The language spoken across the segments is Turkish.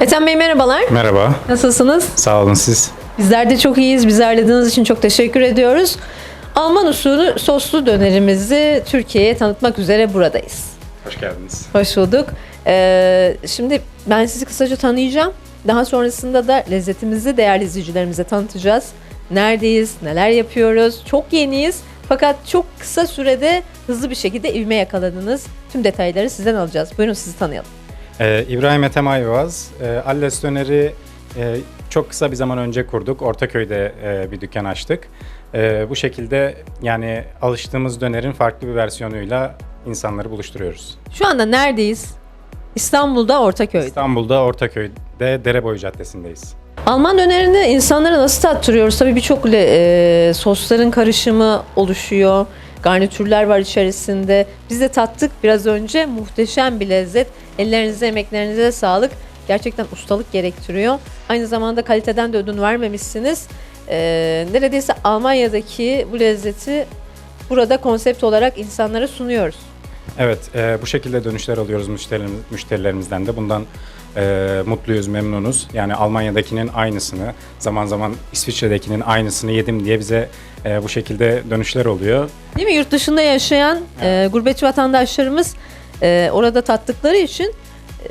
Ethem Bey merhabalar. Merhaba, Nasılsınız? sağ olun siz. Bizler de çok iyiyiz. Bizi ağırladığınız için çok teşekkür ediyoruz. Alman usulü soslu dönerimizi Türkiye'ye tanıtmak üzere buradayız. Hoş geldiniz. Hoş bulduk. Ee, şimdi ben sizi kısaca tanıyacağım. Daha sonrasında da lezzetimizi değerli izleyicilerimize tanıtacağız. Neredeyiz, neler yapıyoruz, çok yeniyiz. Fakat çok kısa sürede hızlı bir şekilde ivme yakaladınız. Tüm detayları sizden alacağız. Buyurun sizi tanıyalım. Ee, İbrahim Ethem Ayvaz, e, Alles Döner'i e, çok kısa bir zaman önce kurduk. Ortaköy'de e, bir dükkan açtık. E, bu şekilde yani alıştığımız dönerin farklı bir versiyonuyla insanları buluşturuyoruz. Şu anda neredeyiz? İstanbul'da Ortaköy'de. İstanbul'da Ortaköy'de Dereboyu Caddesi'ndeyiz. Alman dönerini insanlara nasıl tattırıyoruz? Tabii birçok e, sosların karışımı oluşuyor. Garnitürler var içerisinde. Biz de tattık biraz önce. Muhteşem bir lezzet. Ellerinize, emeklerinize sağlık. Gerçekten ustalık gerektiriyor. Aynı zamanda kaliteden de ödün vermemişsiniz. E, neredeyse Almanya'daki bu lezzeti burada konsept olarak insanlara sunuyoruz. Evet, e, bu şekilde dönüşler alıyoruz müşterilerimiz, müşterilerimizden de. Bundan e, mutluyuz, memnunuz. Yani Almanya'dakinin aynısını, zaman zaman İsviçre'dekinin aynısını yedim diye bize e, bu şekilde dönüşler oluyor. Değil mi? Yurt dışında yaşayan e, gurbetçi vatandaşlarımız e, orada tattıkları için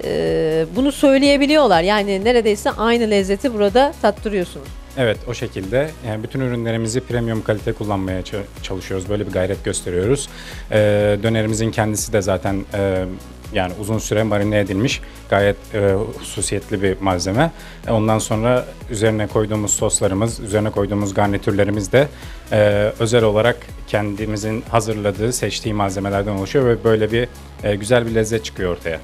e, bunu söyleyebiliyorlar. Yani neredeyse aynı lezzeti burada tattırıyorsunuz. Evet, o şekilde. Yani bütün ürünlerimizi premium kalite kullanmaya çalışıyoruz. Böyle bir gayret gösteriyoruz. E, dönerimizin kendisi de zaten e, yani uzun süre marine edilmiş gayet e, hususiyetli bir malzeme. E, Ondan sonra üzerine koyduğumuz soslarımız, üzerine koyduğumuz garnitürlerimiz de e, özel olarak kendimizin hazırladığı, seçtiği malzemelerden oluşuyor ve böyle bir e, güzel bir lezzet çıkıyor ortaya.